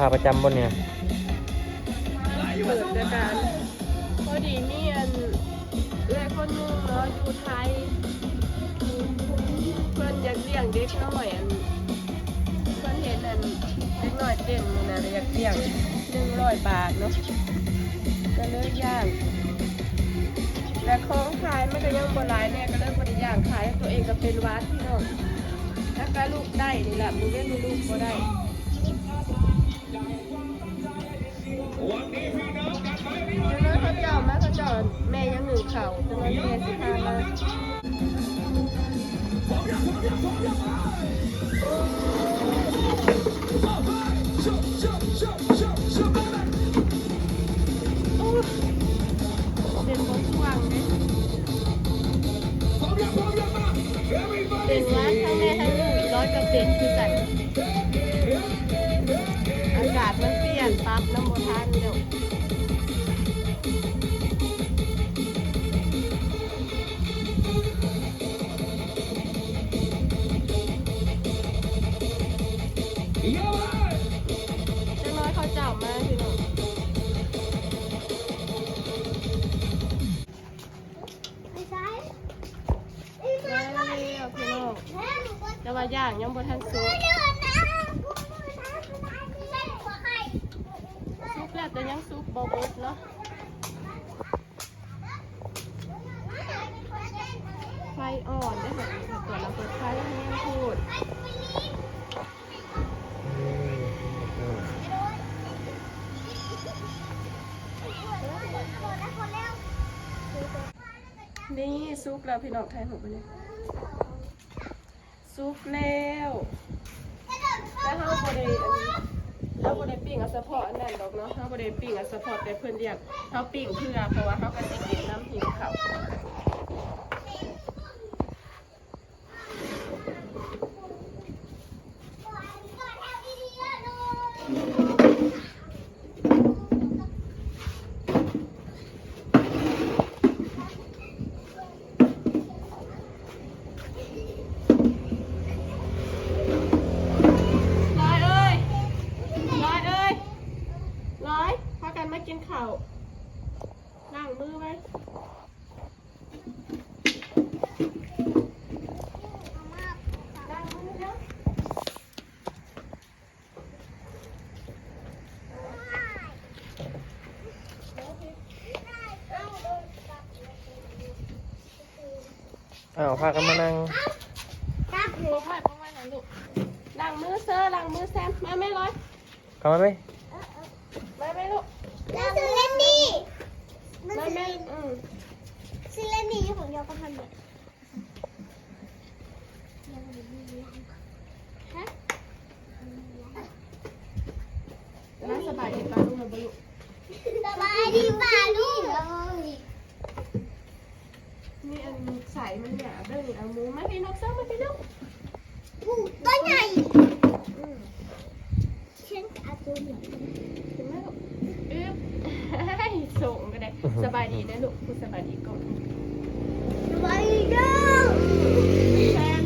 ค้าประจำบนเนี่ยเปิดด้วยกันพอดีมีอันเอื้อยคนนึงเนาะอยู่ไทยเพื่อนอยากเลี้ยงเด็กน้อยอันเพื่อนเห็นอันเด็กน้อยเต้นนี่นะอยากเลี้ยงหนึ่งร้อยบาทเนาะก็เลยย่างแต่ของขายมันก็ยังบ่หลายแน่ก็เลยบ่ได้ย่างขายตัวเองก็เป็นวัดพี่น้องถ้าก็ลูกได้นี่แหละมึงเล่นลูกบ่ได้ เดี๋ยวนเขาเจ้ามาเขาเจ้าแม่ยังหนึ่งเข่าจนวันแม่สิพามาเป็นบนช่วงเนี่ยเป็นว่าทั้งแม่ทั้งลูกร้อยเปอร์เซ็นคือกัน อากาศมันเปลี่ยนปั๊บน้ำมทาน เดี๋ อ่อนได้แบบนี้ก่อนเราเปิดไฟให้แห้งพูดนี่ซุปแล้วพี่น้องไทยหนูไปเลยซุปแล้วแล้วเฮาบ่ได้อันนี้เฮาบ่ได้ปิ้งอาเฉพาะอันนั้นดอกเนาะเฮาบ่ได้ปิ้งเอาเฉพาะแต่เพิ่อนเรียกเฮาปิ้งเพื่อเพราะว่าเฮาก็สิกินน้ำหิวเขาว ร้อยเอ้ยร้อยเอ้ยร้อยพากันมากินข้าวล้างมือไว้ล้างมือเร็วเอา อ้าวพากันมานั่งครับหนูค่อยป้องไว้หน่อยลูกล้างมือเซอร์ล้างมือแซมมาไม่ร้อยเข้ามาไหมมาไม่ลูกแล้วซื้อเล่นนี่มันมาซื้อไม่อืมซื้อเล่นนี่ของโยก็ทำเนี่ยฮะน่าสบายดีป้าลูกมาบุลุสบายดีป่าลูกนี่อัน ใส่มันหยาบเด้อนี่เอาหมูมาพี่นกเซอร์มาพี่ลูกตัวใหญ่อืมฉันจะเอาตัวใหญ่ถึงไหมลูกอึ๊บส่งก็ได้สบายดีนะลูกพูดสบายดีก่อนสบายดีเด้อ แซม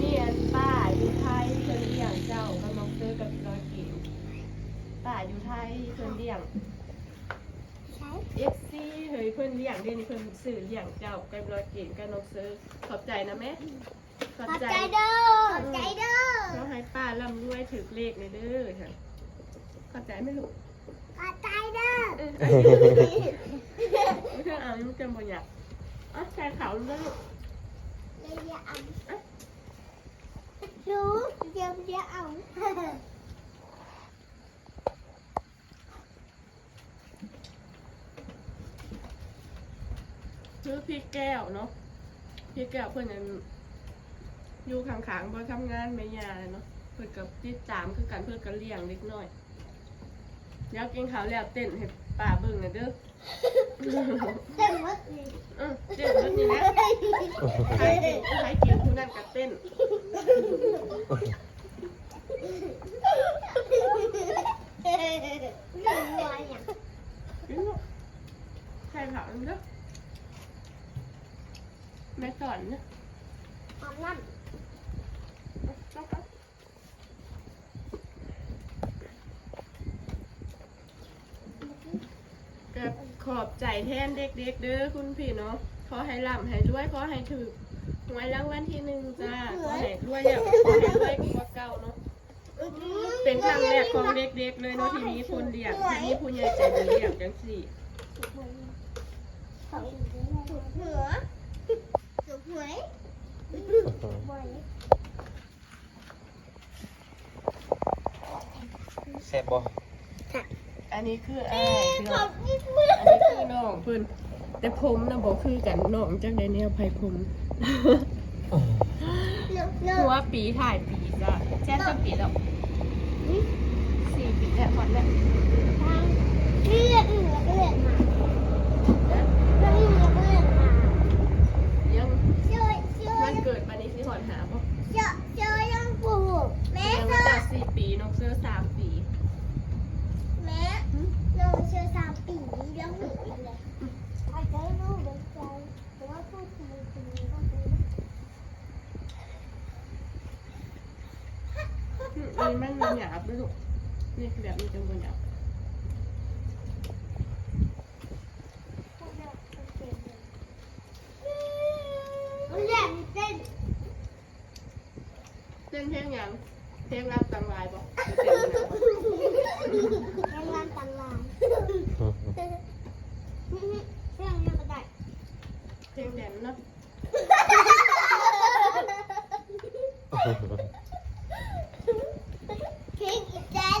นี่อันป้าอยู่ไทยเพิ่นเลี้ยงเจ้าก็น้องเซอร์กับพี่ร้อยกินป้าอยู่ไทยเพิ่นเลี้ยง ใช่ เอฟซี เฮ้ยเพิ่นเลี้ยงเด้นี่เพิ่นซื้อเลี้ยงเจ้ากับร้อยกินกับน้องเซอร์ขอบใจนะแม่ขอบขอบใจใจเด้อขอบใจเด้อเราให้ป้าร่ำรวยถือเลขในเด้อค่ะขอบใจไหมลูกขอบใจเด้อเออไม่ใช่เอามันจะบ่อยากอะใส่ขาวแล้วลูกเดี๋ยวจะเอารู้เดี๋ยวจะ เอาชื่อพี่แก้วเนาะพี่แก้วเพื่อนยังอยู่ข้างๆบ่ทำงานไม่ยาเลยเนาะเพื่อนกับติดตามคือกันเพื่อนกันเลี้ยงเล็กน้อยเดี๋ยวกินข้าวแล้วเต้นให้ป้าเบิ่งหน่อยเด้อเต็มหมดเลยเออเต้นแบบนี้นะใครกินใครกินผู้นั้นก็เต้นหัวอย่างอืมถามเด้อแม่ส อนนะอาบน้ต้องไปก็ขอบใจแทนเด็กๆเด้อคุณพี่เนาะขอให้ร่ำให้รวยขอให้ถือหวยรางวัลที่หนึ่งจ้าขอให้รวยอย่างขอให้รวยกว่าเก่าเนาะำเป็นครั้งแรกของเด็กๆเลยเนาะที่มีคนเลี้ยงที่มีผู้ใหญ่ใจดีเลี้ยงจังสี่ถูกหัวถูกหวยบ่อย แซ่บบ่อันนี้คืออ้ายพี่ขน้อองบคุณมืออันนี้คือน้องเพิ่นแต่ผมนะบอกคือกันน้องจังได้แนวไผผมหัวปีถ่ายปีจ้ะแจ้งจะปีแล้วสี่ปีแล้วก่อนแล้ว เลือดเหนือเลือดมาเลือดเหนือเลือดมา ยัง ช่วยช่วย วันเกิดปานนี้สิหอนหาบ่ ช่วยช่วยยังปูแม่ ยัง เธ ว่า อ จะสี่ปีน้องเสื้อสามปี แม่เราเชื่อสามปีแล้วหนูอีกเลยอาจจะรู้เหมือนกันแต่ว่าพูดคุยคุยก็คือ อันนี้มันมันหยาบด้วยลูกนี่คือแบบนี้จังบ่หยาบ มันแหลมเต้น เต้นเพลงหยังเพลงรับตังลายบ่แรงงานตันลายเรื่องนี้ก็ได้เพลงแดนเนาะเพลงอีแจน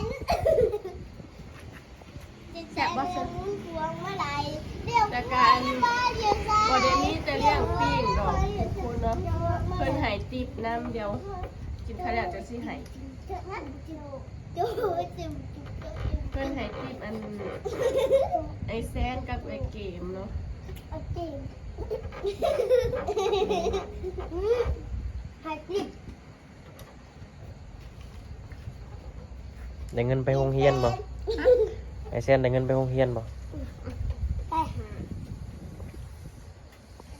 จะแจนเรื่องมุ้งพวงเมื่อไรเดี๋ยวบ้านเดี๋ยวซ้ายบ่ได้มีแต่เลี้ยงปิ้งดอกคุณเนาะเพิ่นให้ติปน้ำเดียว กินข้าวแล้วจะสิให้จูจูจูเพิ่นให้ติปอันไอแซนกับไอเกมเนาะเอาจีบให้จีบได้เงินไปโรงเรียนบ่ไอเซนได้เงินไปโรงเรียนบ่ ไปหา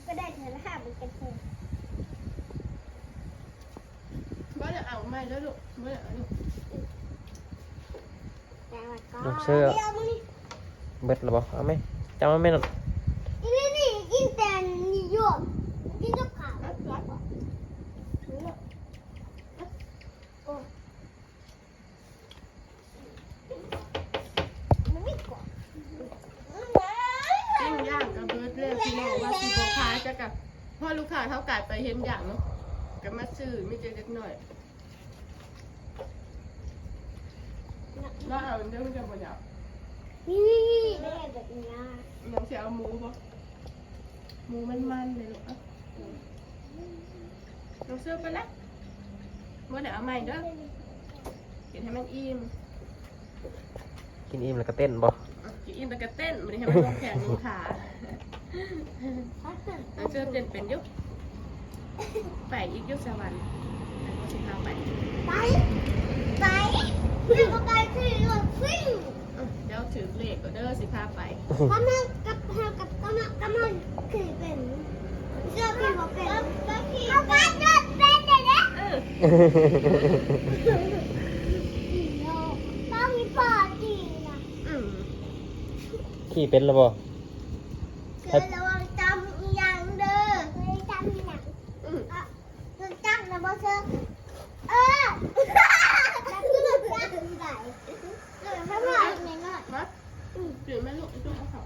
ก็ได้เธอละห้ามันเป็นเธอ บ่ได้เอาไม่ แล้วลูกบ่ได้เอาลูกแต่ว่าก็ลูกเสื้อเดี๋ยวมึงเบิดแล้วบ่เอาไหมจำมาแม่นนี่นี่กินแต่นิยมกินกับข้าวอัดรัดโอ้มันไม่กรอบปิ้งย่างกับเบิร์ดเลยพี่น้องว่าสิบ่ขายจะกับพ่อลูกค้าเท่ากายไปเห็นอย่างเนาะก็มาซื้อมีเจเล็กหน่อย ว่าเอาเรื่องจะบ่อยากนี่ไม่ได้แบบนี้น้องสิเอาหมูบ่หมูมันๆเลยลูกอะน้องซื้อไปละบ่ได้เอาใหม่เด้อกินให้มันอิ่มกินอิ่มแล้วก็เต้นบ่กินอิ่มแล้วก็เต้นบ่ได้ให้มันลงแขนลงขาน้องเสื้อเต้นเป็นยุไปอีกยุสวรรค์แล้วก็สิพาไปไป ไปคือก็ไปคือรถฟิวเดี๋ยวถือเลขก็เด้อสิพาไปกำลังกับกับกำลังกำลังคือเป็นเสื้อพี่บอกเป็นเอาไปรถเป็นเลยนะเออต้องมีปอดีนะอืมขี่เป็นแล้วบ่เธอระวังจำยังเด้อจำยังอืมอะจำนะบ่เธอเออจำคือจำได้เออถ้าว่าอย่างนี้หน่อย มาถือแม่ลูกต้องเอาเขา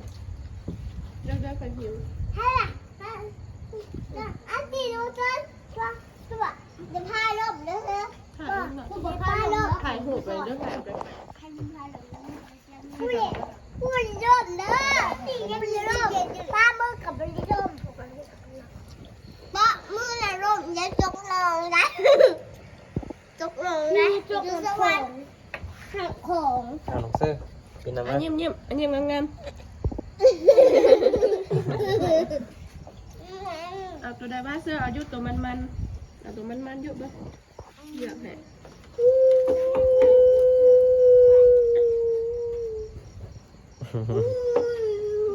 เดี๋ยวเดี๋ยวไปหิว ให้ล่ะอันที่ดูจนตัวตัวจะพาลมเด้อเธอ ถ่ายรูปหน่อย จะพาลม ถ่ายหูปไปเด้อถ่ายไป ใครมันพาลมผู้เล่นผู้เล่นลมเด้อนี่ยังมีลมป้ามือกับบริลมป้ามือละลมอย่าจกลงนะจกลงนะ จกสวรรค์หักของเอาน้องเสื้อเป็นน้ำอัมานยิ้มยิ้มอันยิ้มงามงามเอาตัวใดบ้าเสื้อเอายุตัวมันมันเอาตัวมันมันยุบ้าเหยียบแหละ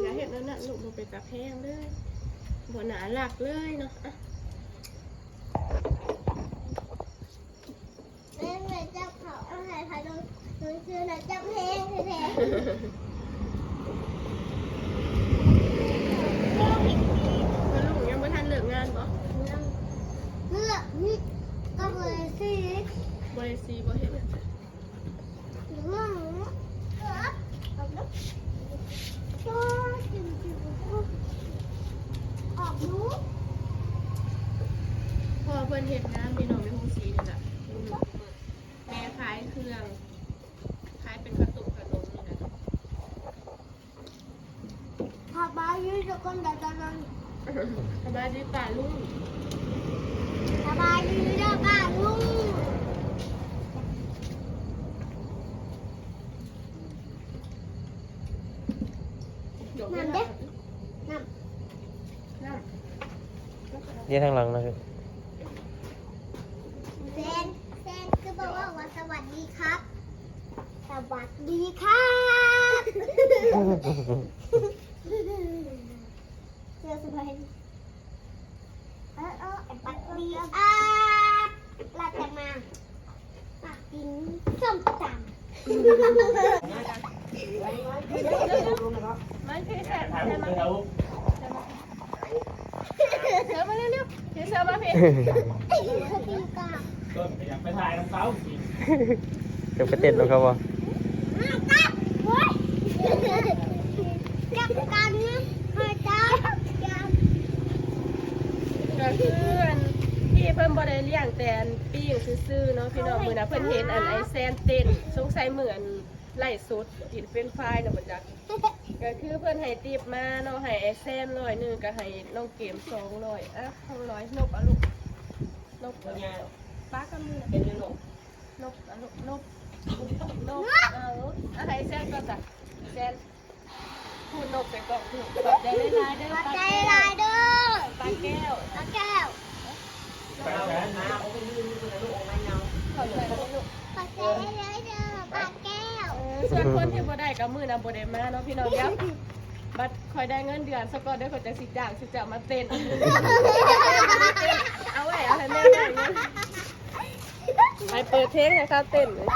อย่าเห็นนั่นน่ะลูกมันเป็นเป็นตะแพงเลยบหนาหลักเลยเนาะอะ แม่แม่จับเขาเอาหายพา ดูดูชื่อนะจับเพลงแท้ว่าลุงยังไม่ทันเลิกงานบ่ๆเลือกนี่ก็เลยสิบริซีบ่เห็นอะหรือว่าหนออเอาลูกโอ้ยจริงออกหนูพอเพิ่นเห็นงานพี่น้องในห้องสีนี่แหละแม่ขายเครื่องขายเป็นขนมขนมนี่นะ พาบ้ายืด คนเดียวตอนนั้นสบายดีป่าลุงพาบ้ายืดเดียวบ้านลุงเดี๋ยวน้ำเด็กน้น้ำเรียนทางหลังนะครับำเซนเซนคือบอกว่าว่าสวัสดีครับ สวัสดีครับเจอสบายเออเออสวัสดีครับเราจะมามากินส้มตำ มันคือแซ่บใช่ไหมเสือมาเร็วๆเดี๋ยวเสือมาเพล กินกับ ก็อยากไปถ่ายน้ำเต้าสิ เก็บกระเต็นแล้วครับว่ามากับเฮ้ยจับกันนะมาจับจับก็คืออันพี่เพิ่นบ่ได้เลี้ยงแต่อันปิ้งซื่อๆเนาะพี่น้องมื้อน่ะเพิ่นเห็นอันไอแซนเต้นสงสัยเหมือนไล่สดกินเฟรนช์ฟรายน่ะบ่จักก็คือเพิ่นให้ติปมาเนาะให้ไอแซนร้อยหนึงก็ให้น้องเกม200อะ200นกอะลูกนกเอาป้ากับมือน่ะเป็นนกนกอะลูกนก นกเอาอะให้แซนก็จ้ะแซนพูดนกไปก่อนพูดขอบใจหลายๆเด้อมาป้าใจแก้วลายเด้อป้าแก้วมาแก้วไปแสนนะขอบใจลูกมาใจเลยเด้อมาแก้วส่วนคนที่บ่ได้ก็มือนะบ่ได้มาเนาะพี่น้องยับบัดคอยได้เงินเดือนสกอนได้คนจะสิจ้างสิจะมาเต้น เอาไว้เอาให้แม่ได้เงินไปเปิดเพลงให้เขาเต้นเลย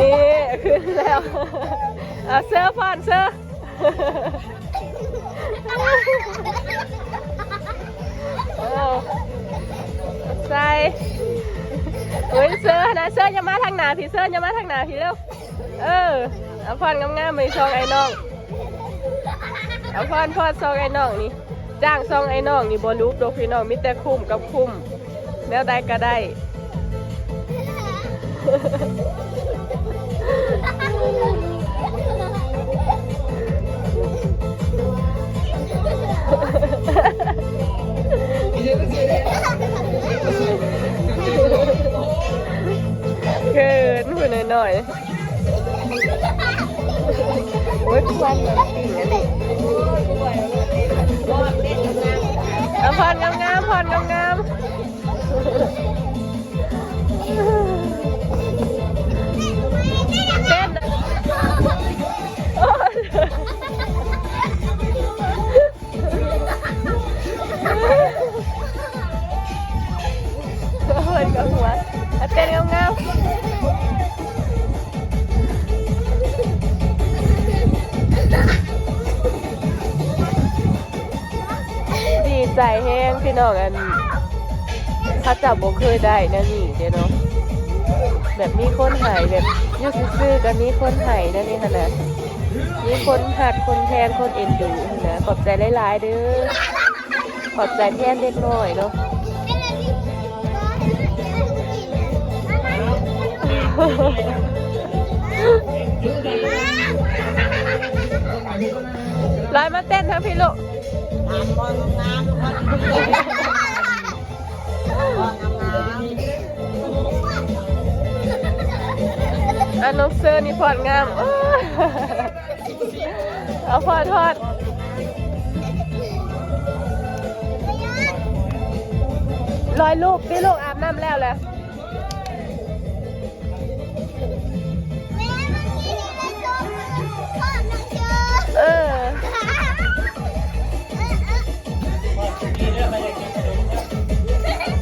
นี่ขึ้นแล้วเอาเสื้อผ่อนเสื้อเอาใส่เฮ้ยเสื้อนะเสื้ออย่ามาทางหนาพี่เสื้ออย่ามาทางหนาพี่เร็วเออเอาผ่อนงามๆไปซองไอ้น้องเอาผ่อนพอดซองไอ้น้องนี่จ้างซองไอ้น้องนี่บ่รูปดอกพี่น้องมีแต่คุ้มกับคุ้มแล้วได้ก็ได้ อยๆโอ้ยควันเลยปิ่งอันนี้เอาพรงามๆพรงามๆ น้องอันถ้าจับบ่เคยได้นะนี่เด้เนาะแบบมีคนหายแบบยุคซื่อกันมีคนหายนะนี่ขนาดมีคนหักคนแทนคนเอ็นดูนะขอบใจหลายๆเด้อขอบใจแทนเด็กน้อยเนาะลอยมาเต้นทั้งพี่ลูก อันน้องเซอร์นี่พอดงามโอ้ยเอาพอดทอดลอยลูกพี่ลูกอาบน้ำแล้วแหละ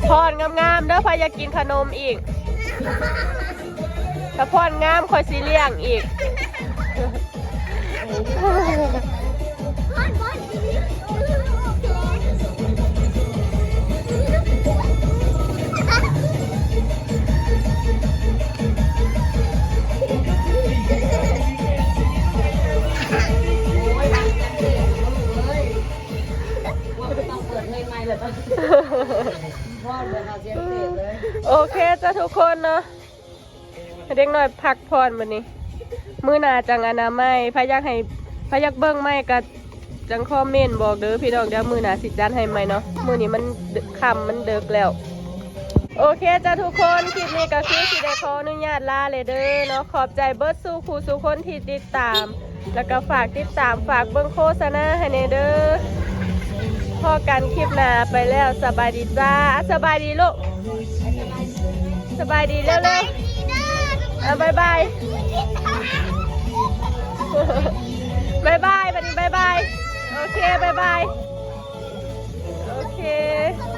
พรงามๆแล้วพายากินขนมอีก ถ้าพรงามคอยสีเลี่ยงอีก ทุกคนเนาะเด็กน่อยพักผ่อนวันนี้ มื้อหนาจังอนามัยพายักให้พายักเบิ้งไม่ก็จังคอมเมนต์บอกเด้อพี่น้องเดี๋ยวมือหนาสิจัดให้ไหมเนาะมือนี้มันคำมันเดึกแล้ว โอเคจ้ะทุกคนคลิปนี้ก็คือสิได้ขออนุญาตลาเลยเด้อเนาะขอบใจเบิร์ดสู่ครูสู่คนที่ติดตาม แล้วก็ฝากติดตามฝากเบิ้งโฆษณาให้ในเด้อพอกันคลิปหน้าไปแล้วสบายดีจ้าสบายดีลูก สบายดีเร็วๆอะบายบายบายบายบันนี้บายบาย โอเคบายบาย โอเคสบาย